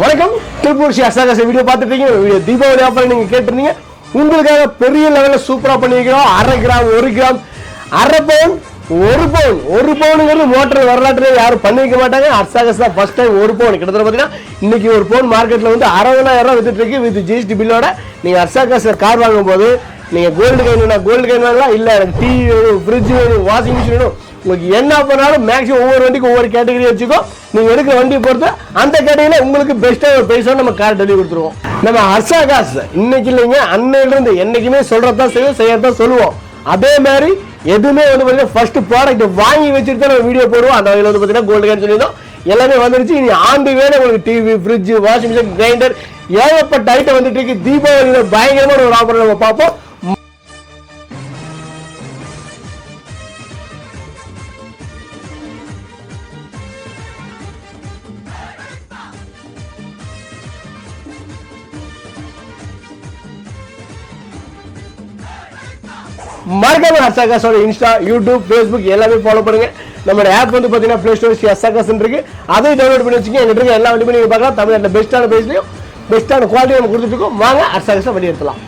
வணக்கம். திருப்பூர் ஸ்ரீ அசாகாச வீடியோ பார்த்துட்டீங்க வீடியோ தீபாவளி ஆஃபர் நீங்கள் கேட்டிருந்தீங்க. உங்களுக்காக பெரிய லெவலில் சூப்பராக பண்ணியிருக்கிறோம். அரை கிராம் ஒரு கிராம் அரை பவுன் ஒரு பவுன். ஒரு பவுனுங்கிறது மோட்டர் வரலாற்றில் யாரும் பண்ணிக்க மாட்டாங்க. அசாகஸ் தான் ஃபர்ஸ்ட் டைம் ஒரு பவுன். கிட்டத்தட்ட பார்த்தீங்கன்னா இன்னைக்கு ஒரு பவுன் மார்க்கெட்டில் வந்து அறுபதாயிரம் ரூபா வித்துட்டு இருக்கு. வித் ஜிஎஸ்டி பில்லோட நீங்கள் அசாகாஸ்ல கார் வாங்கும்போது நீங்கள் கோல்டு கைன் வேணும் கோல்டு கைன் வாங்கலாம். இல்லை எனக்கு டிவி வேணும் ஃப்ரிட்ஜ் வேணும் வாஷிங் மிஷின் வேணும். உங்களுக்கு என்ன பண்ணாலும் மேக்ஸிமம் ஒவ்வொரு வண்டிக்கு ஒவ்வொரு கேட்டகரி வச்சுக்கோ. நீங்கள் எடுக்கிற வண்டியை பொறுத்து அந்த கேட்டகரியில் உங்களுக்கு பெஸ்ட்டாக ஒரு பிரைஸோட நம்ம கார் டெலிவரி கொடுத்துருவோம். நம்ம ஹர்ஷா காசு இன்னைக்கு இல்லைங்க அன்னையிலிருந்து என்றைக்குமே என்னைக்குமே சொல்றதான் செய்வோம் செய்யறதான் சொல்லுவோம். அதே மாதிரி எதுவுமே வந்து பார்த்தீங்கன்னா ஃபர்ஸ்ட் ப்ராடக்ட் வாங்கி வச்சுட்டு தான் நம்ம வீடியோ போடுவோம். அந்த வகையில் வந்து பார்த்தீங்கன்னா கோல்டு கேன் சொல்லியிருந்தோம். எல்லாமே வந்துருச்சு. இனி ஆண்டு வேணும் உங்களுக்கு TV fridge washing machine grinder ஏகப்பட்ட ஐட்டம் வந்துட்டு இருக்கு. தீபாவளியில் பயங்கரமான ஒரு ஆஃபர் நம்ம பார்ப்போம். மறக்காம அசாகாஸோட இன்ஸ்டா யூடியூப் ஃபேஸ்புக் எல்லாமே ஃபாலோ பண்ணுங்க. நம்மளோட ஆப் வந்து பார்த்தீங்கன்னா ப்ளே ஸ்டோர் ஸ்ரீ இருக்கு. அதையும் டவுன்லோட் பண்ணி வச்சுக்கோங்க. எங்கிட்ட இருக்க எல்லா வண்டியும் நீங்க பார்க்கலாம். தமிழ்நாட்டில் பெஸ்ட்டான பிரைஸ்லையும் பெஸ்ட்டான குவாலிட்டி நம்ம கொடுத்துட்டு இருக்கோம். வாங்க அசாகாஸை வழி எடுத்துலாம்